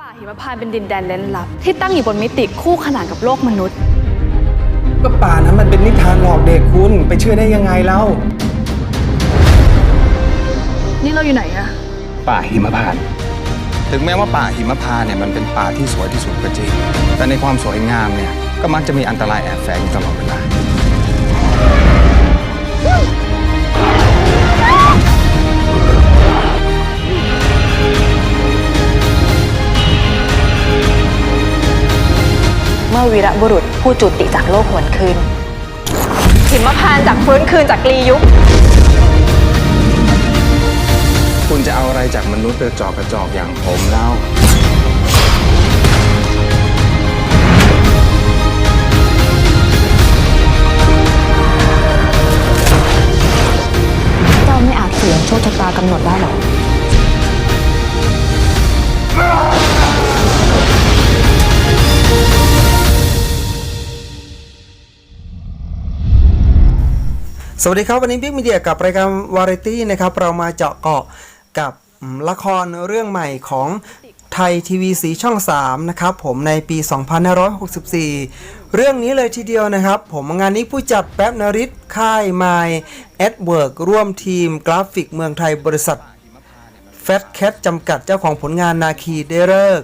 ป่าหิมพานต์เป็นดินแดนเล้นลับ ที่ตั้งอยู่บนมิติคู่ขนานกับโลกมนุษย์ ก็ป่านั้นมันเป็นนิทานหลอกเด็กคุณไปเชื่อได้ยังไงเล่า นี่เราอยู่ไหนอะป่าหิมพานต์ถึงแม้ว่าป่าหิมพานต์เนี่ยมันเป็นป่าที่สวยที่สุดก็จริง แต่ในความสวยงามเนี่ยก็มักจะมีอันตรายแอบแฝงอยู่ตลอดเวลาาวีระบุรุษผู้จุติจากโลกหวนคืนหิมพานต์จากฟื้นคืนจากกลียุค คุณจะเอาอะไรจากมนุษย์กระจอกกระจอกอย่างผมเล่า สวัสดีครับ วันนี้บิ๊กมีเดียกับรายการวาไรตี้นะครับ เรามาเจาะเกาะกับละครเรื่องใหม่ของไทยทีวีสีช่อง 3 นะครับ ผมในปี 2564 เรื่องนี้เลยทีเดียวนะครับ ผมงานนี้ผู้จัดแป๊บนริศค่ายไมแอดเวิร์กร่วมทีมกราฟิกเมืองไทยบริษัทแฟตแคทจำกัดเจ้าของผลงานนาคีได้เลิก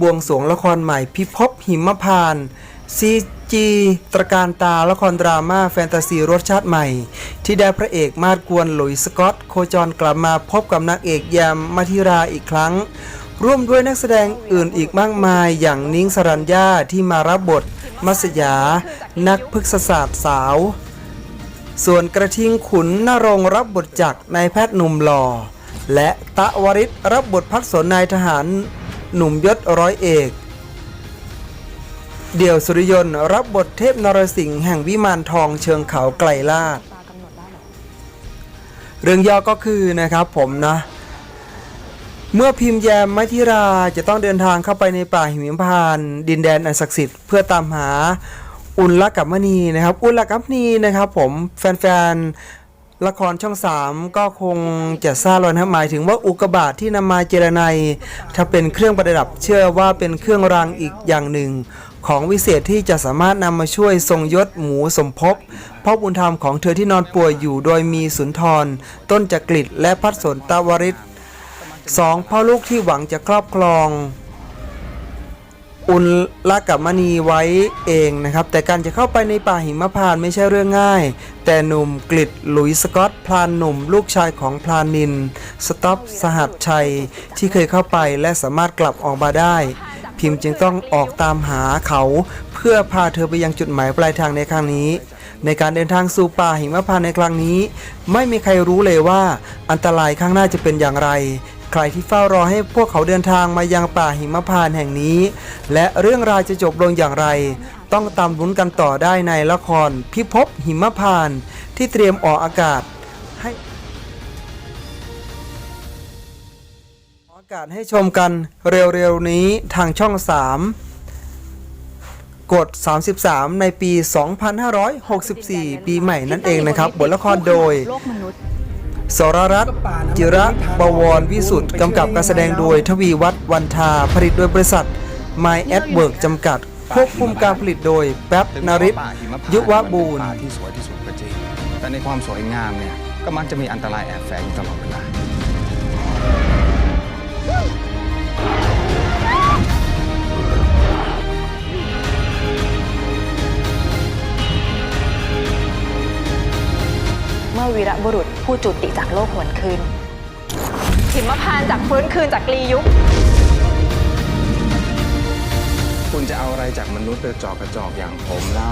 บวงสรวงละครใหม่พิภพหิมพานซี จีตระการตาละครดราม่าแฟนตาซีรสชาติใหม่ ที่ได้พระเอกมาดกวนหลุยสกอต โคจรกลับมาพบกับนางเอกแยมมาธิราอีกครั้ง ร่วมด้วยนักแสดงอื่นอีกมากมาย อย่างนิ้งสรัญญาที่มารับบท มัสยา นักพฤกษศาสตร์สาว ส่วนกระทิงขุนนรงรับบทจักนายแพทย์หนุ่มหล่อ และตะวริศรับบทพักสนนายทหารหนุ่มยศร้อยเอก เดี่ยวสุริยนต์รับบทเทพนรสิงห์แห่งวิมานทองเชิงเขาไกลลาด เรื่องย่อก็คือนะครับผมนะ เมื่อพิมพ์แยมมัทิราจะต้องเดินทางเข้าไปในป่าหิมพานต์ดินแดนอันศักดิ์สิทธิ์เพื่อตามหาอุลลกัมมณีนะครับ อุลลกัมมณีนะครับผมแฟนๆ ละครช่อง3ก็คงจะทราบแล้วนะหมายถึงว่าอุกบาตที่นำมาเจรไนยถ้าเป็นเครื่องประดับเชื่อว่าเป็นเครื่องรางอีกอย่างหนึ่ง ของวิเศษที่จะสามารถนำมาช่วยทรงยศหมูสมภพพ่อบุญธรรมของเธอที่นอนป่วยอยู่โดยมีสุนทร ต้นจักริดและพัดสนตาวริศสองพ่อลูกที่หวังจะครอบครอง อุลลกัมมณีไว้เองนะครับ แต่การจะเข้าไปในป่าหิมพานต์ไม่ใช่เรื่องง่าย แต่หนุ่มกลิดหลุยสกอตพลานหนุ่มลูกชายของพลานิน สต็อปสหัสชัย ที่เคยเข้าไปและสามารถกลับออกมาได้ พิมพ์จึงต้องออกตามหาเขา เพื่อพาเธอไปยังจุดหมายปลายทางในครั้งนี้ ในการเดินทางสู่ป่าหิมพานต์ในครั้งนี้ ไม่มีใครรู้เลยว่าอันตรายข้างหน้าจะเป็นอย่างไร ใครที่เฝ้ารอให้พวกเขาเดินทางมายังป่าหิมพานต์แห่งนี้ และเรื่องราวจะจบลงอย่างไร ต้องตามลุ้นกันต่อได้ในละครพิภพหิมพานต์ที่เตรียมออกอากาศให้ออกอากาศให้ชมกันเร็วๆนี้ทางช่อง 3 กด 33 ในปี 2564 ปีใหม่นั่นเองนะครับ บทละครโดยโลกมนุษย์ สรรัตน์จิระบวรวิสุทธ์กำกับการแสดงโดยทวีวัฒน์วันทาผลิตโดยบริษัท My a d w o r k จำกัด ควบคุมการผลิตโดยแป๊บนริศยุวบูรณ์ป่าที่สวยที่สุดก็จริงแต่ในความสวยงามเนี่ยก็มักจะมีอันตรายแอบแฝงอยู่ตลอดเวลาเมื่อวีรบุรุษ ผู้จุติจากโลกหวนคืนหิมพานต์จากฟื้นคืนจากกลียุค คุณจะเอาอะไรจากมนุษย์กระจอกกระจอกอย่างผมเล่า